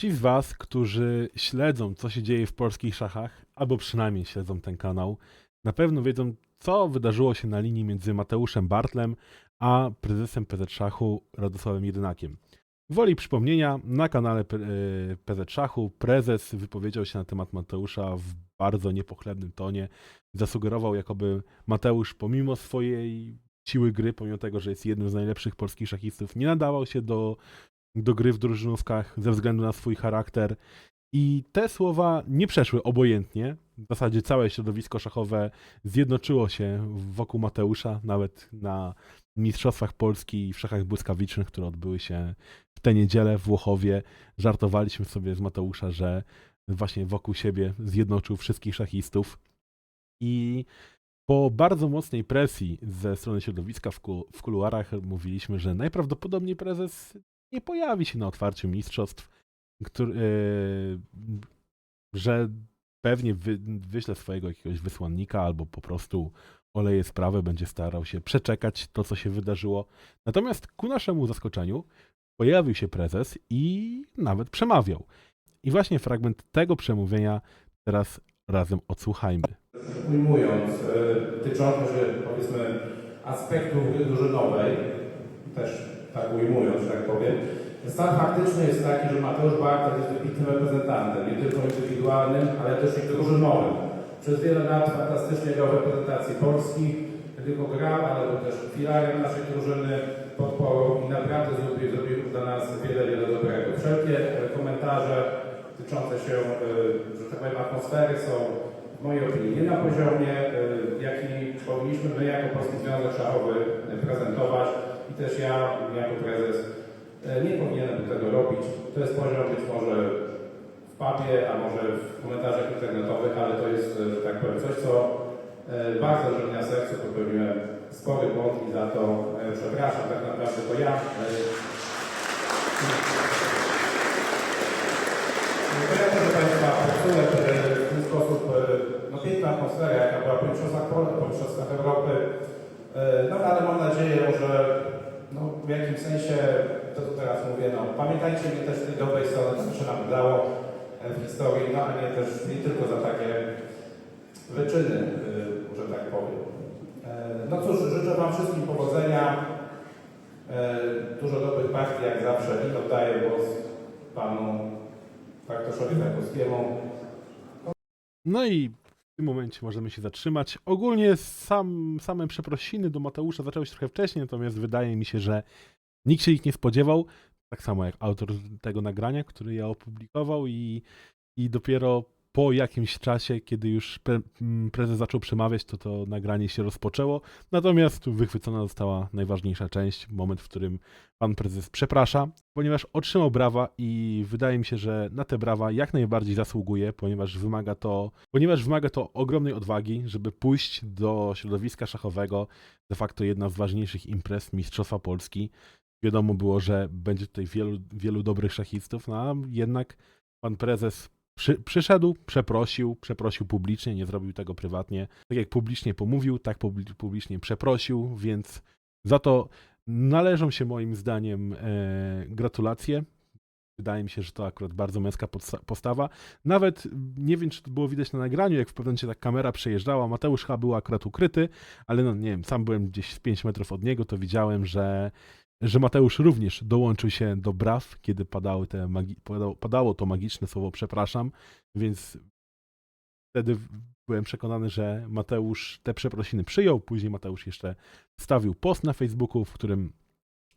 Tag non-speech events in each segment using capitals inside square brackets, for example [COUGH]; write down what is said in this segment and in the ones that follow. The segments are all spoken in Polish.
Ci z Was, którzy śledzą, co się dzieje w polskich szachach, albo przynajmniej śledzą ten kanał, na pewno wiedzą, co wydarzyło się na linii między Mateuszem Bartlem a prezesem PZ Szachu Radosławem Jedynakiem. Woli przypomnienia, na kanale P- e, PZ Szachu prezes wypowiedział się na temat Mateusza w bardzo niepochlebnym tonie. Zasugerował, jakoby Mateusz, pomimo swojej siły gry, pomimo tego, że jest jednym z najlepszych polskich szachistów, nie nadawał się do, do gry w drużynówkach ze względu na swój charakter. I te słowa nie przeszły obojętnie. W zasadzie całe środowisko szachowe zjednoczyło się wokół Mateusza, nawet na Mistrzostwach Polski w szachach błyskawicznych, które odbyły się w tę niedzielę w Włochowie. Żartowaliśmy sobie z Mateusza, że właśnie wokół siebie zjednoczył wszystkich szachistów. I po bardzo mocnej presji ze strony środowiska w kuluarach mówiliśmy, że najprawdopodobniej prezes nie pojawi się na otwarciu mistrzostw, który, e, że pewnie wy, wyśle swojego jakiegoś wysłannika albo po prostu oleje sprawę, będzie starał się przeczekać to, co się wydarzyło. Natomiast ku naszemu zaskoczeniu pojawił się prezes i nawet przemawiał. I właśnie fragment tego przemówienia teraz razem odsłuchajmy. ujmując, e, tyczące się powiedzmy aspektów gry drużynowej, też tak ujmując, tak powiem, stan faktyczny jest taki, że Mateusz Bartek jest wybitnym reprezentantem, nie tylko indywidualnym, ale też i drużynowym. Przez wiele lat fantastycznie grał w reprezentacji Polski, nie tylko grał, ale był też filarem naszej drużyny, podporą i naprawdę zrobił, zrobił dla nas wiele, wiele dobrego. Wszelkie e, komentarze tyczące się, e, że tak powiem, atmosfery są w mojej opinii nie na poziomie, y, jaki powinniśmy my jako Polski Związek Szachowy prezentować i też ja jako prezes y, nie powinienem tego robić. To jest poziom być może w papie, a może w komentarzach internetowych, ale to jest, y, że tak powiem, coś, co y, bardzo mi na sercu, popełniłem spory błąd i za to przepraszam. Tak naprawdę to ja ja proszę Państwa e, w ten sposób e, no, piękna atmosfera, jaka była po mistrzostwach Polski, Europy. E, No ale mam nadzieję, że no, w jakimś sensie, to co teraz mówię, no, pamiętajcie mnie też z tej dobrej strony, co się nam udało e, w historii, no a nie też nie tylko za takie wyczyny, e, że tak powiem. E, No cóż, życzę Wam wszystkim powodzenia, dużo dobrych partii jak zawsze i oddaję głos Panu Bartoszowi Zakowskiemu. No i w tym momencie możemy się zatrzymać. Ogólnie sam, same przeprosiny do Mateusza zaczęły się trochę wcześniej, natomiast wydaje mi się, że nikt się ich nie spodziewał. Tak samo jak autor tego nagrania, który je opublikował i, i dopiero po jakimś czasie, kiedy już pre, m, prezes zaczął przemawiać, to to nagranie się rozpoczęło. Natomiast wychwycona została najważniejsza część, moment, w którym pan prezes przeprasza, ponieważ otrzymał brawa i wydaje mi się, że na te brawa jak najbardziej zasługuje, ponieważ wymaga to, ponieważ wymaga to ogromnej odwagi, żeby pójść do środowiska szachowego, de facto jedna z ważniejszych imprez Mistrzostwa Polski. Wiadomo było, że będzie tutaj wielu, wielu dobrych szachistów, no a jednak pan prezes przy, przyszedł, przeprosił, przeprosił publicznie, nie zrobił tego prywatnie. Tak jak publicznie pomówił, tak publi- publicznie przeprosił, więc za to należą się moim zdaniem e, gratulacje. Wydaje mi się, że to akurat bardzo męska postawa. Nawet nie wiem, czy to było widać na nagraniu, jak w pewnym momencie ta kamera przejeżdżała. Mateusz chyba był akurat ukryty, ale no nie wiem, sam byłem gdzieś z 5 metrów od niego, to widziałem, że, że Mateusz również dołączył się do braw, kiedy padały te magi- padało, padało to magiczne słowo przepraszam, więc wtedy byłem przekonany, że Mateusz te przeprosiny przyjął. Później Mateusz jeszcze wstawił post na Facebooku, w którym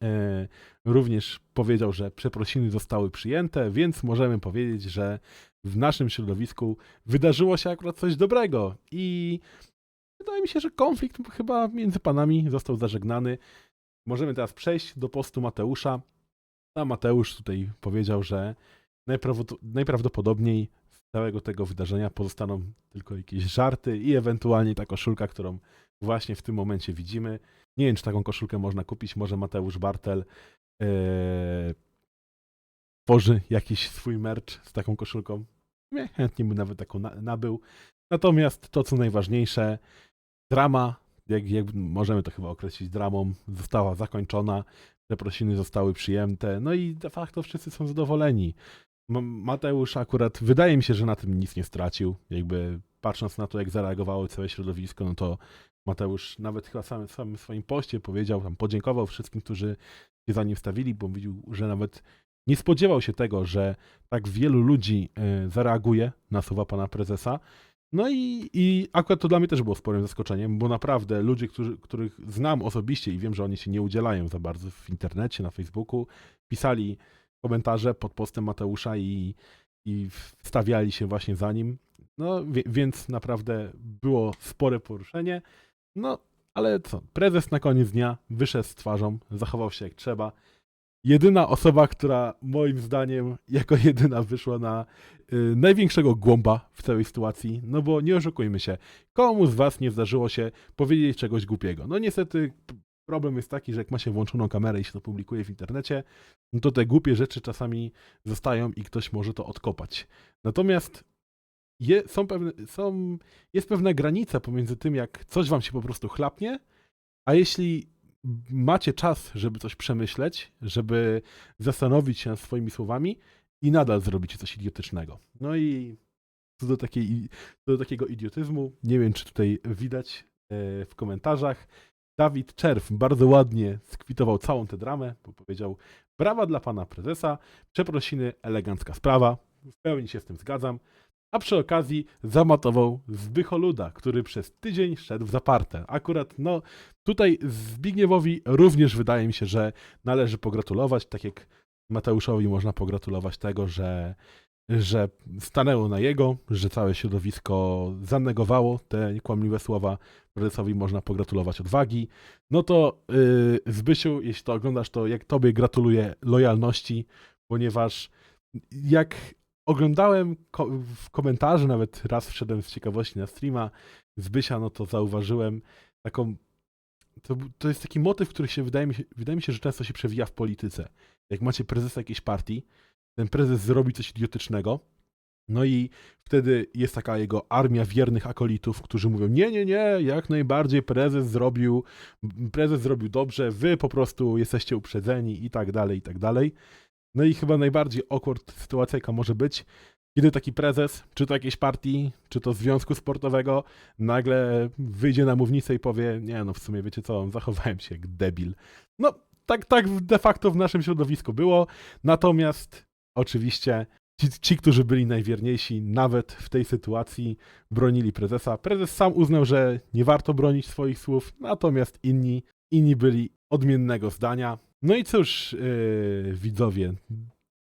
e, również powiedział, że przeprosiny zostały przyjęte, więc możemy powiedzieć, że w naszym środowisku wydarzyło się akurat coś dobrego i wydaje mi się, że konflikt chyba między panami został zażegnany. Możemy teraz przejść do postu Mateusza. A Mateusz tutaj powiedział, że najprawdopod- najprawdopodobniej z całego tego wydarzenia pozostaną tylko jakieś żarty i ewentualnie ta koszulka, którą właśnie w tym momencie widzimy. Nie wiem, czy taką koszulkę można kupić. Może Mateusz Bartel e, tworzy jakiś swój merch z taką koszulką. Nie, chętnie by nawet taką na, nabył. Natomiast to, co najważniejsze, drama, jak, jak możemy to chyba określić dramą, została zakończona. Przeprosiny zostały przyjęte, no i de facto wszyscy są zadowoleni. Ma- Mateusz akurat, wydaje mi się, że na tym nic nie stracił. Jakby patrząc na to, jak zareagowało całe środowisko, no to Mateusz nawet chyba sam, sam w swoim poście powiedział, tam podziękował wszystkim, którzy się za nim stawili, bo mówił, że nawet nie spodziewał się tego, że tak wielu ludzi e, zareaguje na słowa pana prezesa. No i, i akurat to dla mnie też było sporym zaskoczeniem, bo naprawdę ludzie, którzy, których znam osobiście i wiem, że oni się nie udzielają za bardzo w internecie, na Facebooku, pisali komentarze pod postem Mateusza i, i wstawiali się właśnie za nim. No wie, więc naprawdę było spore poruszenie. No ale co, prezes na koniec dnia wyszedł z twarzą, zachował się jak trzeba. Jedyna osoba, która moim zdaniem jako jedyna wyszła na y, największego głąba w całej sytuacji, no bo nie oszukujmy się, komu z was nie zdarzyło się powiedzieć czegoś głupiego? No niestety problem jest taki, że jak ma się włączoną kamerę i się to publikuje w internecie, no to te głupie rzeczy czasami zostają i ktoś może to odkopać. Natomiast je, są pewne, są, jest pewna granica pomiędzy tym, jak coś wam się po prostu chlapnie, a jeśli macie czas, żeby coś przemyśleć, żeby zastanowić się swoimi słowami i nadal zrobicie coś idiotycznego. No i co do, takiej, co do takiego idiotyzmu, nie wiem, czy tutaj widać e, w komentarzach, Dawid Czerw bardzo ładnie skwitował całą tę dramę, bo powiedział brawa dla pana prezesa, przeprosiny, elegancka sprawa, w pełni się z tym zgadzam, a przy okazji zamatował Zbycholuda, który przez tydzień szedł w zaparte. Akurat, no, tutaj Zbigniewowi również wydaje mi się, że należy pogratulować, tak jak Mateuszowi można pogratulować tego, że, że stanęło na jego, że całe środowisko zanegowało te kłamliwe słowa. Prezesowi można pogratulować odwagi. No to yy, Zbysiu, jeśli to oglądasz, to jak tobie gratuluję lojalności, ponieważ jak oglądałem ko- w komentarzu, nawet raz wszedłem z ciekawości na streama Zbysia, no to zauważyłem taką to, to jest taki motyw, który się wydaje mi się, wydaje mi się, że często się przewija w polityce. Jak macie prezesa jakiejś partii, ten prezes zrobi coś idiotycznego, no i wtedy jest taka jego armia wiernych akolitów, którzy mówią: Nie, nie, nie, jak najbardziej prezes zrobił, prezes zrobił dobrze, wy po prostu jesteście uprzedzeni i tak dalej, i tak dalej. No i chyba najbardziej awkward sytuacja, jaka może być, kiedy taki prezes, czy to jakiejś partii, czy to związku sportowego, nagle wyjdzie na mównicę i powie, nie no w sumie wiecie co, zachowałem się jak debil. No tak, tak de facto w naszym środowisku było, natomiast oczywiście ci, ci, którzy byli najwierniejsi nawet w tej sytuacji bronili prezesa. Prezes sam uznał, że nie warto bronić swoich słów, natomiast inni, inni byli odmiennego zdania. No i cóż, yy, widzowie,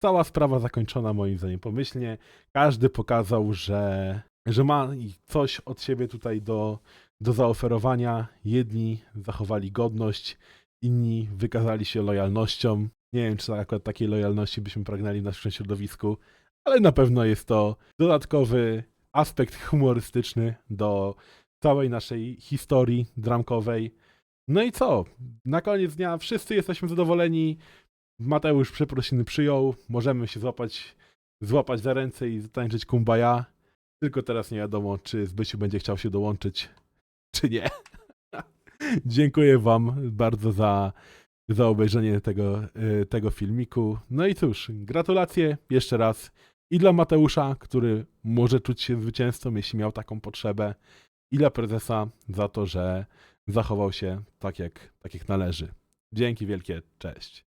cała sprawa zakończona moim zdaniem pomyślnie. Każdy pokazał, że, że ma coś od siebie tutaj do, do zaoferowania. Jedni zachowali godność, inni wykazali się lojalnością. Nie wiem, czy akurat takiej lojalności byśmy pragnęli w naszym środowisku, ale na pewno jest to dodatkowy aspekt humorystyczny do całej naszej historii dramkowej. No i co? Na koniec dnia wszyscy jesteśmy zadowoleni. Mateusz przeprosiny przyjął, możemy się złapać, złapać za ręce i zatańczyć kumbaya. Tylko teraz nie wiadomo, czy Zbysiu będzie chciał się dołączyć, czy nie. [LAUGHS] Dziękuję wam bardzo za, za obejrzenie tego, y, tego filmiku. No i cóż, gratulacje jeszcze raz i dla Mateusza, który może czuć się zwycięzcą, jeśli miał taką potrzebę, i dla prezesa za to, że zachował się tak jak, tak jak należy. Dzięki wielkie, cześć.